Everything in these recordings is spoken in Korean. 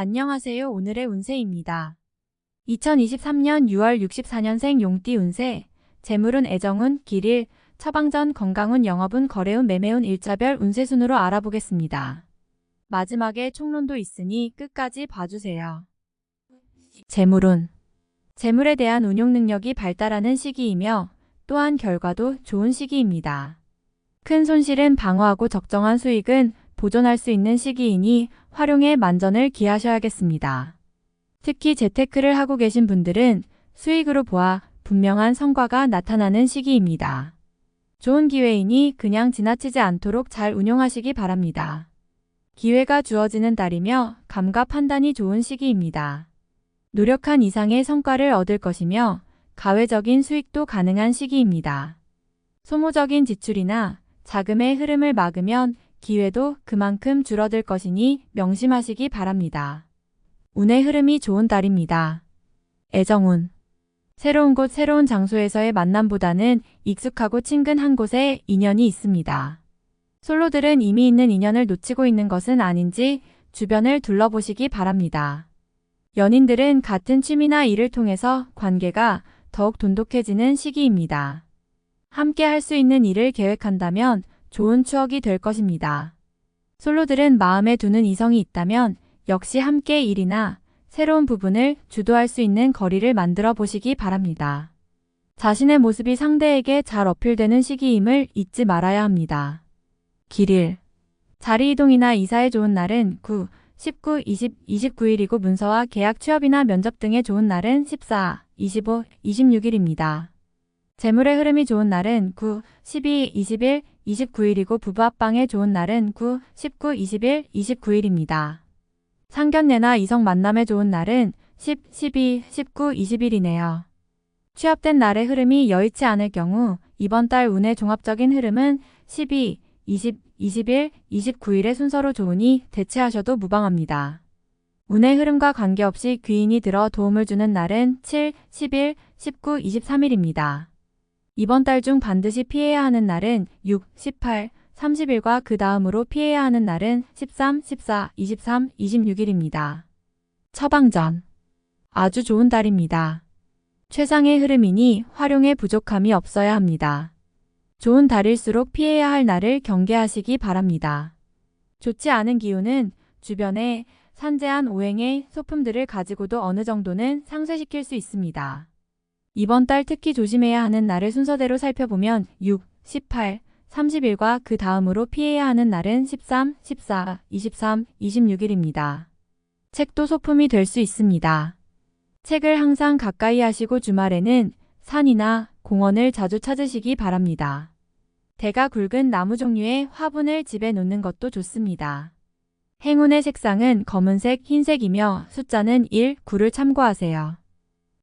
안녕하세요. 오늘의 운세입니다. 2023년 6월 64년생 용띠 운세, 재물운 애정운, 길일, 처방전, 건강운, 영업운, 거래운, 매매운, 일자별 운세 순으로 알아보겠습니다. 마지막에 총론도 있으니 끝까지 봐주세요. 재물운 재물에 대한 운용 능력이 발달하는 시기이며 또한 결과도 좋은 시기입니다. 큰 손실은 방어하고 적정한 수익은 보존할 수 있는 시기이니 활용에 만전을 기하셔야겠습니다. 특히 재테크를 하고 계신 분들은 수익으로 보아 분명한 성과가 나타나는 시기입니다. 좋은 기회이니 그냥 지나치지 않도록 잘 운용하시기 바랍니다. 기회가 주어지는 달이며 감과 판단이 좋은 시기입니다. 노력한 이상의 성과를 얻을 것이며 가외적인 수익도 가능한 시기입니다. 소모적인 지출이나 자금의 흐름을 막으면 기회도 그만큼 줄어들 것이니 명심하시기 바랍니다. 운의 흐름이 좋은 달입니다. 애정운 새로운 곳, 새로운 장소에서의 만남보다는 익숙하고 친근한 곳에 인연이 있습니다. 솔로들은 이미 있는 인연을 놓치고 있는 것은 아닌지 주변을 둘러보시기 바랍니다. 연인들은 같은 취미나 일을 통해서 관계가 더욱 돈독해지는 시기입니다. 함께 할 수 있는 일을 계획한다면 좋은 추억이 될 것입니다. 솔로들은 마음에 두는 이성이 있다면 역시 함께 일이나 새로운 부분을 주도할 수 있는 거리를 만들어 보시기 바랍니다. 자신의 모습이 상대에게 잘 어필되는 시기임을 잊지 말아야 합니다. 길일 자리 이동이나 이사에 좋은 날은 9, 19, 20, 29일이고 문서와 계약 취업이나 면접 등에 좋은 날은 14, 25, 26일입니다. 재물의 흐름이 좋은 날은 9, 12, 21, 29일이고 부부 합방에 좋은 날은 9, 19, 21, 29일입니다. 상견례나 이성 만남에 좋은 날은 10, 12, 19, 20일이네요. 취업된 날의 흐름이 여의치 않을 경우 이번 달 운의 종합적인 흐름은 12, 20, 20일, 29일의 순서로 좋으니 대체하셔도 무방합니다. 운의 흐름과 관계없이 귀인이 들어 도움을 주는 날은 7, 10일, 19, 23일입니다. 이번 달 중 반드시 피해야 하는 날은 6, 18, 30일과 그 다음으로 피해야 하는 날은 13, 14, 23, 26일입니다. 처방전 아주 좋은 달입니다. 최상의 흐름이니 활용에 부족함이 없어야 합니다. 좋은 달일수록 피해야 할 날을 경계하시기 바랍니다. 좋지 않은 기운은 주변에 산재한 오행의 소품들을 가지고도 어느 정도는 상쇄시킬 수 있습니다. 이번 달 특히 조심해야 하는 날을 순서대로 살펴보면 6, 18, 30일과 그 다음으로 피해야 하는 날은 13, 14, 23, 26일입니다. 책도 소품이 될 수 있습니다. 책을 항상 가까이 하시고 주말에는 산이나 공원을 자주 찾으시기 바랍니다. 대가 굵은 나무 종류의 화분을 집에 놓는 것도 좋습니다. 행운의 색상은 검은색, 흰색이며 숫자는 1, 9를 참고하세요.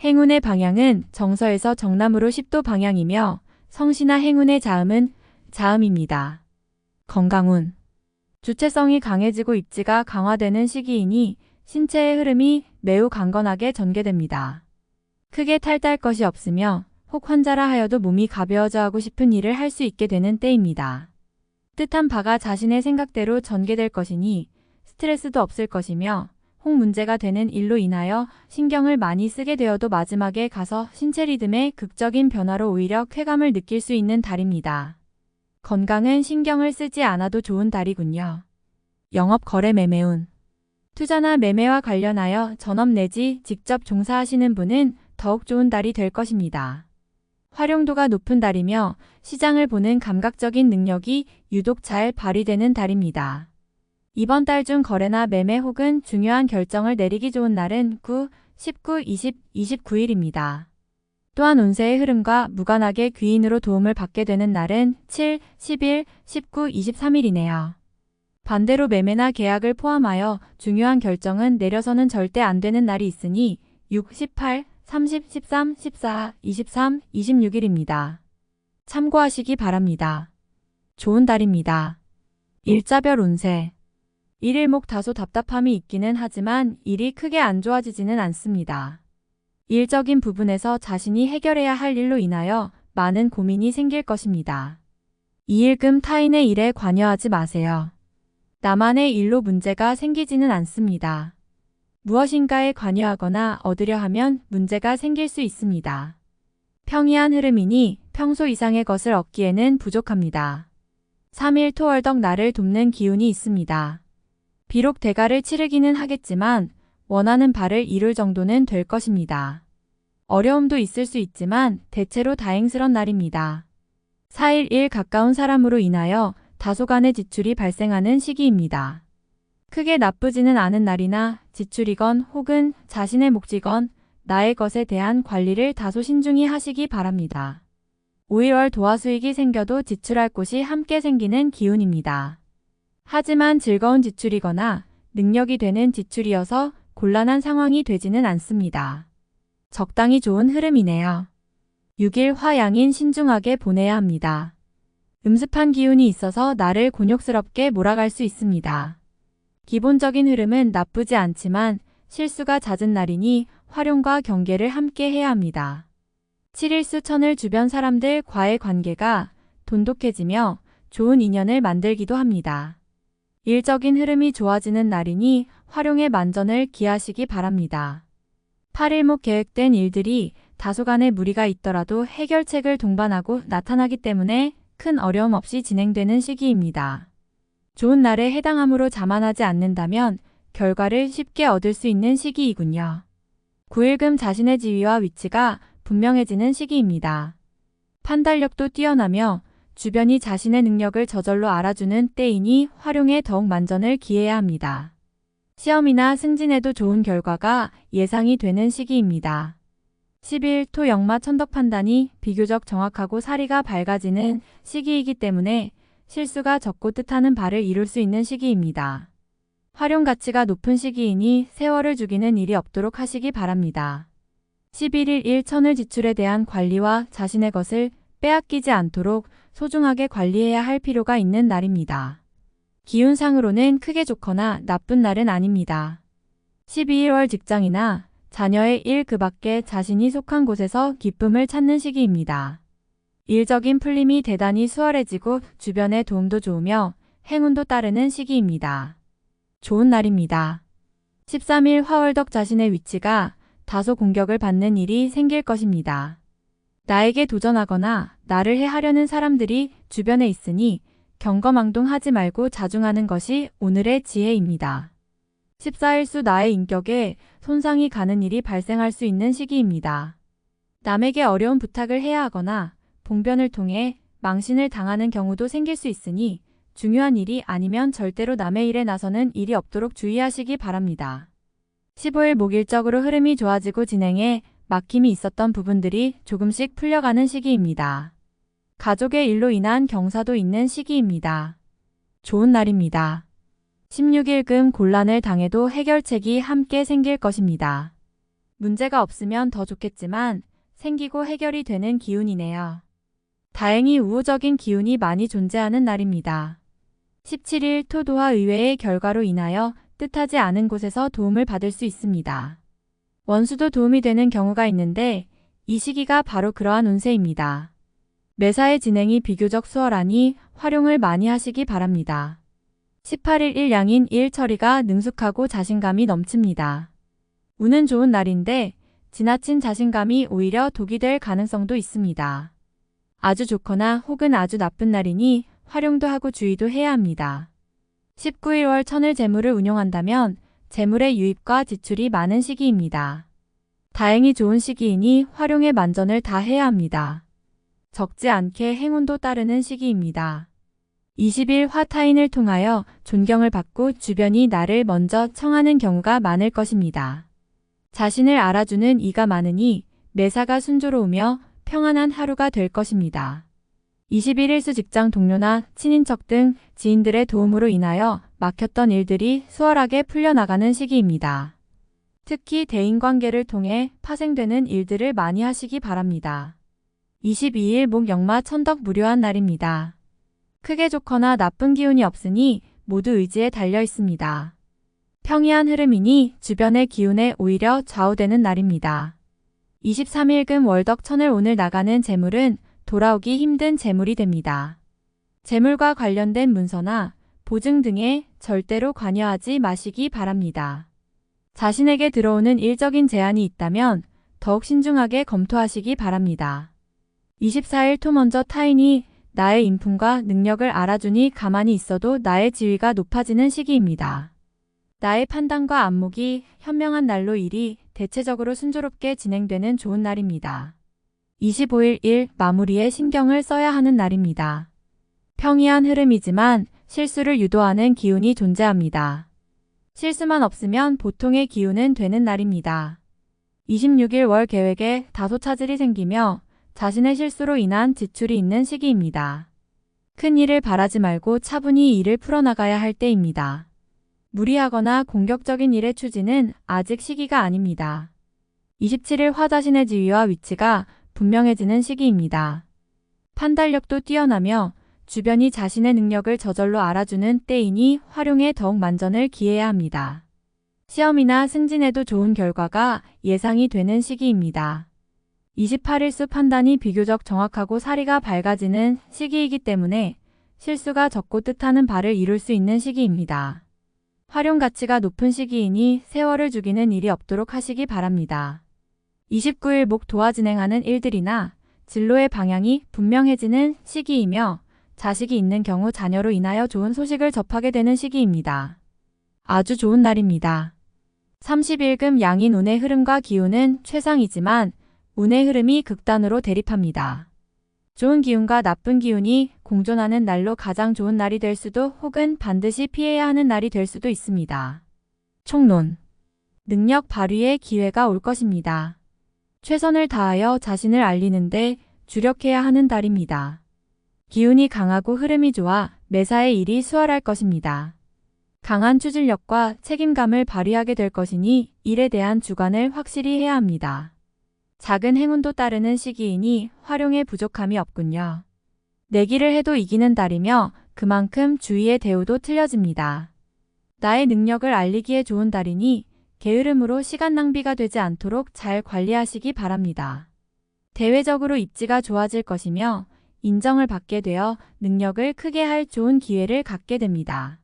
행운의 방향은 정서에서 정남으로 10도 방향이며 성시나 행운의 자음은 자음입니다. 건강운 주체성이 강해지고 입지가 강화되는 시기이니 신체의 흐름이 매우 강건하게 전개됩니다. 크게 탈달 것이 없으며 혹 환자라 하여도 몸이 가벼워져 하고 싶은 일을 할 수 있게 되는 때입니다. 뜻한 바가 자신의 생각대로 전개될 것이니 스트레스도 없을 것이며 혹 문제가 되는 일로 인하여 신경을 많이 쓰게 되어도 마지막에 가서 신체 리듬의 극적인 변화로 오히려 쾌감을 느낄 수 있는 달입니다. 건강은 신경을 쓰지 않아도 좋은 달이군요. 영업 거래 매매운 투자나 매매와 관련하여 전업 내지 직접 종사하시는 분은 더욱 좋은 달이 될 것입니다. 활용도가 높은 달이며 시장을 보는 감각적인 능력이 유독 잘 발휘되는 달입니다. 이번 달 중 거래나 매매 혹은 중요한 결정을 내리기 좋은 날은 9, 19, 20, 29일입니다. 또한 운세의 흐름과 무관하게 귀인으로 도움을 받게 되는 날은 7, 11, 19, 23일이네요. 반대로 매매나 계약을 포함하여 중요한 결정은 내려서는 절대 안 되는 날이 있으니 6, 18, 30, 13, 14, 23, 26일입니다. 참고하시기 바랍니다. 좋은 달입니다. 일자별 운세 일일목 다소 답답함이 있기는 하지만 일이 크게 안 좋아지지는 않습니다. 일적인 부분에서 자신이 해결해야 할 일로 인하여 많은 고민이 생길 것입니다. 이일금 타인의 일에 관여하지 마세요. 나만의 일로 문제가 생기지는 않습니다. 무엇인가에 관여하거나 얻으려 하면 문제가 생길 수 있습니다. 평이한 흐름이니 평소 이상의 것을 얻기에는 부족합니다. 3일 토월덕 나를 돕는 기운이 있습니다. 비록 대가를 치르기는 하겠지만 원하는 바를 이룰 정도는 될 것입니다. 어려움도 있을 수 있지만 대체로 다행스런 날입니다. 4일 1 가까운 사람으로 인하여 다소간의 지출이 발생하는 시기입니다. 크게 나쁘지는 않은 날이나 지출이건 혹은 자신의 몫이건 나의 것에 대한 관리를 다소 신중히 하시기 바랍니다. 5일월 도화 수익이 생겨도 지출할 곳이 함께 생기는 기운입니다. 하지만 즐거운 지출이거나 능력이 되는 지출이어서 곤란한 상황이 되지는 않습니다. 적당히 좋은 흐름이네요. 6일 화양인 신중하게 보내야 합니다. 음습한 기운이 있어서 나를 곤욕스럽게 몰아갈 수 있습니다. 기본적인 흐름은 나쁘지 않지만 실수가 잦은 날이니 활용과 경계를 함께 해야 합니다. 7일 수천을 주변 사람들과의 관계가 돈독해지며 좋은 인연을 만들기도 합니다. 일적인 흐름이 좋아지는 날이니 활용의 만전을 기하시기 바랍니다. 8일목 계획된 일들이 다소간의 무리가 있더라도 해결책을 동반하고 나타나기 때문에 큰 어려움 없이 진행되는 시기입니다. 좋은 날에 해당함으로 자만하지 않는다면 결과를 쉽게 얻을 수 있는 시기이군요. 9일금 자신의 지위와 위치가 분명해지는 시기입니다. 판단력도 뛰어나며 주변이 자신의 능력을 저절로 알아주는 때이니 활용에 더욱 만전을 기해야 합니다. 시험이나 승진에도 좋은 결과가 예상이 되는 시기입니다. 10일 토 역마 천덕 판단이 비교적 정확하고 사리가 밝아지는 시기이기 때문에 실수가 적고 뜻하는 바를 이룰 수 있는 시기입니다. 활용 가치가 높은 시기이니 세월을 죽이는 일이 없도록 하시기 바랍니다. 11일 1천을 지출에 대한 관리와 자신의 것을 빼앗기지 않도록 소중하게 관리해야 할 필요가 있는 날입니다. 기운상으로는 크게 좋거나 나쁜 날은 아닙니다. 12월 직장이나 자녀의 일 그 밖에 자신이 속한 곳에서 기쁨을 찾는 시기입니다. 일적인 풀림이 대단히 수월해지고 주변의 도움도 좋으며 행운도 따르는 시기입니다. 좋은 날입니다. 13일 화월덕 자신의 위치가 다소 공격을 받는 일이 생길 것입니다. 나에게 도전하거나 나를 해하려는 사람들이 주변에 있으니 경거망동하지 말고 자중하는 것이 오늘의 지혜입니다. 14일수 나의 인격에 손상이 가는 일이 발생할 수 있는 시기입니다. 남에게 어려운 부탁을 해야 하거나 봉변을 통해 망신을 당하는 경우도 생길 수 있으니 중요한 일이 아니면 절대로 남의 일에 나서는 일이 없도록 주의하시기 바랍니다. 15일 목일적으로 흐름이 좋아지고 진행해 막힘이 있었던 부분들이 조금씩 풀려가는 시기입니다. 가족의 일로 인한 경사도 있는 시기입니다. 좋은 날입니다. 16일 금 곤란을 당해도 해결책이 함께 생길 것입니다. 문제가 없으면 더 좋겠지만 생기고 해결이 되는 기운이네요. 다행히 우호적인 기운이 많이 존재하는 날입니다. 17일 토도화 의회의 결과로 인하여 뜻하지 않은 곳에서 도움을 받을 수 있습니다. 원수도 도움이 되는 경우가 있는데 이 시기가 바로 그러한 운세입니다. 매사의 진행이 비교적 수월하니 활용을 많이 하시기 바랍니다. 18일 1양인 1 처리가 능숙하고 자신감이 넘칩니다. 운은 좋은 날인데 지나친 자신감이 오히려 독이 될 가능성도 있습니다. 아주 좋거나 혹은 아주 나쁜 날이니 활용도 하고 주의도 해야 합니다. 19일 월 천을 재물을 운용한다면 재물의 유입과 지출이 많은 시기입니다. 다행히 좋은 시기이니 활용의 만전을 다 해야 합니다. 적지 않게 행운도 따르는 시기입니다. 20일 화타인을 통하여 존경을 받고 주변이 나를 먼저 청하는 경우가 많을 것입니다. 자신을 알아주는 이가 많으니 매사가 순조로우며 평안한 하루가 될 것입니다. 21일 수 직장 동료나 친인척 등 지인들의 도움으로 인하여 막혔던 일들이 수월하게 풀려나가는 시기입니다. 특히 대인관계를 통해 파생되는 일들을 많이 하시기 바랍니다. 22일 목영마 천덕 무료한 날입니다. 크게 좋거나 나쁜 기운이 없으니 모두 의지에 달려 있습니다. 평이한 흐름이니 주변의 기운에 오히려 좌우되는 날입니다. 23일금 월덕천을 오늘 나가는 재물은 돌아오기 힘든 재물이 됩니다. 재물과 관련된 문서나 보증 등에 절대로 관여하지 마시기 바랍니다. 자신에게 들어오는 일적인 제안이 있다면 더욱 신중하게 검토하시기 바랍니다. 24일 토 먼저 타인이 나의 인품과 능력을 알아주니 가만히 있어도 나의 지위가 높아지는 시기입니다. 나의 판단과 안목이 현명한 날로 일이 대체적으로 순조롭게 진행되는 좋은 날입니다. 25일 1 마무리에 신경을 써야 하는 날입니다. 평이한 흐름이지만 실수를 유도하는 기운이 존재합니다. 실수만 없으면 보통의 기운은 되는 날입니다. 26일 월 계획에 다소 차질이 생기며 자신의 실수로 인한 지출이 있는 시기입니다. 큰 일을 바라지 말고 차분히 일을 풀어나가야 할 때입니다. 무리하거나 공격적인 일의 추진은 아직 시기가 아닙니다. 27일 화 자신의 지위와 위치가 분명해지는 시기입니다. 판단력도 뛰어나며 주변이 자신의 능력을 저절로 알아주는 때이니 활용에 더욱 만전을 기해야 합니다. 시험이나 승진에도 좋은 결과가 예상이 되는 시기입니다. 28일 수 판단이 비교적 정확하고 사리가 밝아지는 시기이기 때문에 실수가 적고 뜻하는 바를 이룰 수 있는 시기입니다. 활용 가치가 높은 시기이니 세월을 죽이는 일이 없도록 하시기 바랍니다. 29일 목 도와 진행하는 일들이나 진로의 방향이 분명해지는 시기이며 자식이 있는 경우 자녀로 인하여 좋은 소식을 접하게 되는 시기입니다. 아주 좋은 날입니다. 30일금 양인 운의 흐름과 기운은 최상이지만 운의 흐름이 극단으로 대립합니다. 좋은 기운과 나쁜 기운이 공존하는 날로 가장 좋은 날이 될 수도 혹은 반드시 피해야 하는 날이 될 수도 있습니다. 총론. 능력 발휘의 기회가 올 것입니다. 최선을 다하여 자신을 알리는데 주력해야 하는 달입니다. 기운이 강하고 흐름이 좋아 매사의 일이 수월할 것입니다. 강한 추진력과 책임감을 발휘하게 될 것이니 일에 대한 주관을 확실히 해야 합니다. 작은 행운도 따르는 시기이니 활용에 부족함이 없군요. 내기를 해도 이기는 달이며 그만큼 주위의 대우도 틀려집니다. 나의 능력을 알리기에 좋은 달이니 게으름으로 시간 낭비가 되지 않도록 잘 관리하시기 바랍니다. 대외적으로 입지가 좋아질 것이며 인정을 받게 되어 능력을 크게 할 좋은 기회를 갖게 됩니다.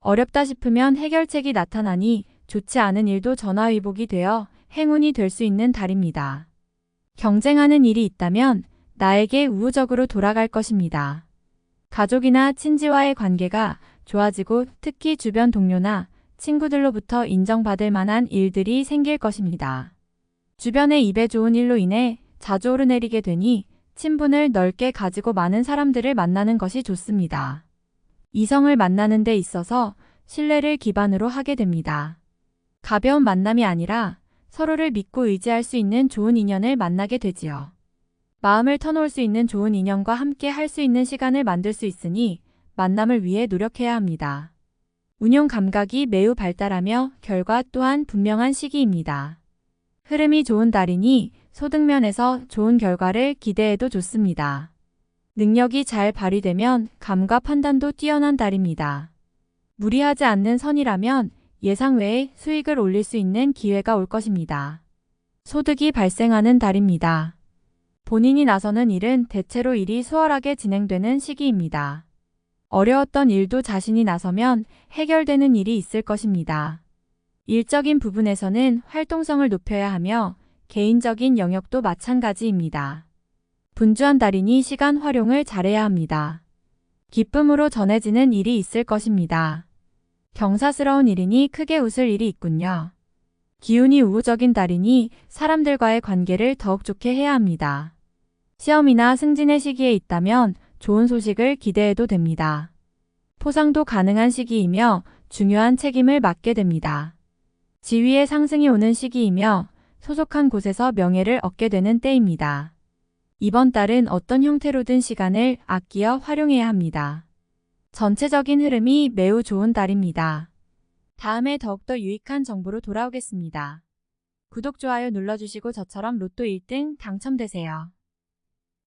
어렵다 싶으면 해결책이 나타나니 좋지 않은 일도 전화위복이 되어 행운이 될 수 있는 달입니다. 경쟁하는 일이 있다면 나에게 우호적으로 돌아갈 것입니다. 가족이나 친지와의 관계가 좋아지고 특히 주변 동료나 친구들로부터 인정받을 만한 일들이 생길 것입니다. 주변의 입에 좋은 일로 인해 자주 오르내리게 되니 친분을 넓게 가지고 많은 사람들을 만나는 것이 좋습니다. 이성을 만나는 데 있어서 신뢰를 기반으로 하게 됩니다. 가벼운 만남이 아니라 서로를 믿고 의지할 수 있는 좋은 인연을 만나게 되지요. 마음을 터놓을 수 있는 좋은 인연과 함께 할 수 있는 시간을 만들 수 있으니 만남을 위해 노력해야 합니다. 운용 감각이 매우 발달하며 결과 또한 분명한 시기입니다. 흐름이 좋은 달이니 소득면에서 좋은 결과를 기대해도 좋습니다. 능력이 잘 발휘되면 감과 판단도 뛰어난 달입니다. 무리하지 않는 선이라면 예상 외의 수익을 올릴 수 있는 기회가 올 것입니다. 소득이 발생하는 달입니다. 본인이 나서는 일은 대체로 일이 수월하게 진행되는 시기입니다. 어려웠던 일도 자신이 나서면 해결되는 일이 있을 것입니다. 일적인 부분에서는 활동성을 높여야 하며 개인적인 영역도 마찬가지입니다. 분주한 달이니 시간 활용을 잘해야 합니다. 기쁨으로 전해지는 일이 있을 것입니다. 경사스러운 일이니 크게 웃을 일이 있군요. 기운이 우호적인 달이니 사람들과의 관계를 더욱 좋게 해야 합니다. 시험이나 승진의 시기에 있다면 좋은 소식을 기대해도 됩니다. 포상도 가능한 시기이며 중요한 책임을 맡게 됩니다. 지위의 상승이 오는 시기이며 소속한 곳에서 명예를 얻게 되는 때입니다. 이번 달은 어떤 형태로든 시간을 아끼어 활용해야 합니다. 전체적인 흐름이 매우 좋은 달입니다. 다음에 더욱더 유익한 정보로 돌아오겠습니다. 구독, 좋아요 눌러주시고 저처럼 로또 1등 당첨되세요.